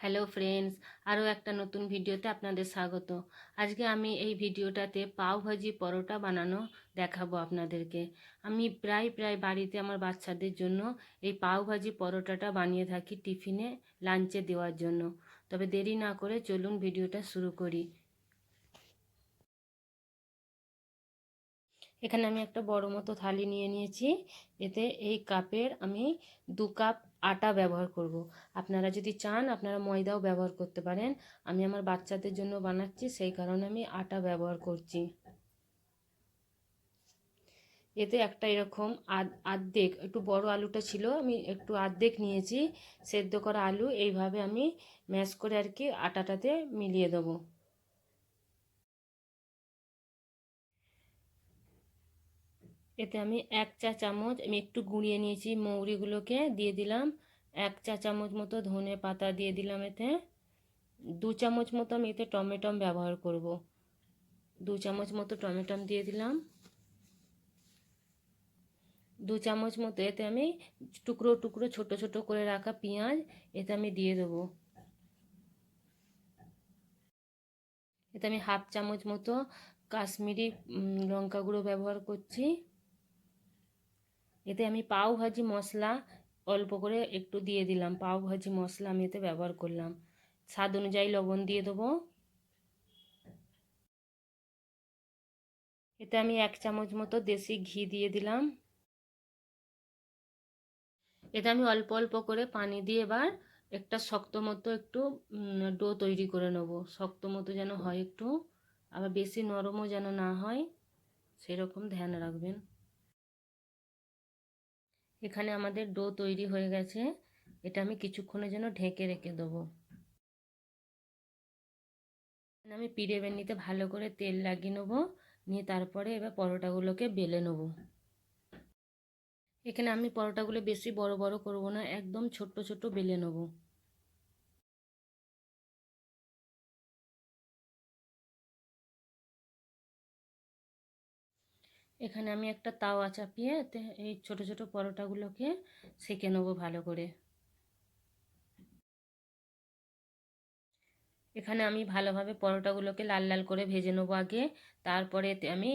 Hello friends আরও একটা নতুন ভিডিওতে আপনাদের স্বাগত। আজকে আমি এই ভিডিওটাতে পাও ভাজি পরোটা বানানো দেখাবো আপনাদেরকে। আমি প্রায় প্রায় বাড়িতে আমার বাচ্চাদের জন্য এই পাও ভাজি পরোটাটা বানিয়ে থাকি টিফিনে লাঞ্চে দেওয়ার জন্য। তবে দেরি না করে চলুন ভিডিওটা শুরু করি। এখানে আমি একটা বড় মতো থালি নিয়ে নিয়েছি। এতে এই কাপের আমি দু কাপ আটা ব্যবহার করব। আপনারা যদি চান, আপনারা ময়দাও ব্যবহার করতে পারেন। আমি আমার বাচ্চাদের জন্য বানাচ্ছি, সেই কারণে আমি আটা ব্যবহার করছি। এতে একটা এরকম আর্ধেক, একটু বড় আলুটা ছিল, আমি একটু আর্ধেক নিয়েছি। সেদ্ধ করা আলু, এইভাবে আমি ম্যাশ করে আর কি আটাটাতে মিলিয়ে দেবো। এতে আমি এক চা চামচ, আমি একটু গুঁড়িয়ে নিয়েছি মৌরিগুলোকে, দিয়ে দিলাম এক চা চামচ মতো ধনে পাতা দিয়ে দিলাম এতে। দু চামচ মতো আমি এতে টমেটম ব্যবহার করব। দু চামচ মতো টমেটম দিয়ে দিলাম। দু চামচ মতো এতে আমি টুকরো টুকরো, ছোট ছোট করে রাখা পেঁয়াজ, এতে আমি দিয়ে দেবো। এতে আমি হাফ চামচ মতো কাশ্মীরি লঙ্কা গুঁড়ো ব্যবহার করছি। এতে আমি পাও ভাজি মশলা অল্প করে একটু দিয়ে দিলাম। পাও ভাজি মশলা আমি এতে ব্যবহার করলাম। স্বাদ অনুযায়ী লবণ দিয়ে দেবো। এতে আমি এক চামচ মতো দেশি ঘি দিয়ে দিলাম। এতে আমি অল্প অল্প করে পানি দিয়ে এবার একটা শক্ত মতো একটু ডো তৈরি করে নেব। শক্ত মতো যেন হয় একটু, আবার বেশি নরমও যেন না হয়, সেরকম ধ্যান রাখবেন। এখানে আমাদের ডো তৈরি হয়ে গেছে। এটা আমি কিছুক্ষণের জন্য ঢেকে রেখে দেবো। আমি পিড়ে বেন্নিতে ভালো করে তেল লাগিয়ে নেব। নিয়ে তারপরে এবার পরোটাগুলোকে বেলে নেব। এখানে আমি পরোটাগুলো বেশি বড় বড় করব না, একদম ছোট্ট ছোট্ট বেলে নেব। এখানে আমি একটা তাওয়া চাপিয়ে এই ছোট ছোট পরোটাগুলোকে সেঁকে নেব ভালো করে। এখানে আমি ভালোভাবে পরোটাগুলোকে লাল লাল করে ভেজে নেব আগে। তারপরে এতে আমি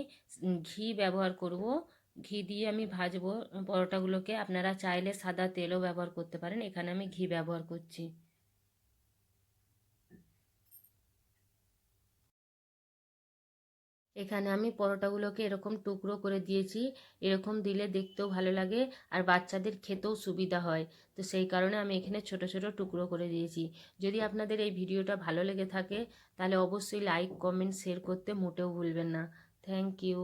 ঘি ব্যবহার করব। ঘি দিয়ে আমি ভাজবো পরোটাগুলোকে। আপনারা চাইলে সাদা তেলও ব্যবহার করতে পারেন। এখানে আমি ঘি ব্যবহার করছি। এখানে আমি পরোটাগুলোকে এরকম টুকরো করে দিয়েছি। এরকম দিলে দেখতেও ভালো লাগে আর বাচ্চাদের খেতেও সুবিধা হয়। তো সেই কারণে আমি এখানে ছোট ছোট টুকরো করে দিয়েছি। যদি আপনাদের এই ভিডিওটা ভালো লেগে থাকে, তাহলে অবশ্যই লাইক কমেন্ট শেয়ার করতে মোটেও ভুলবেন না। Thank you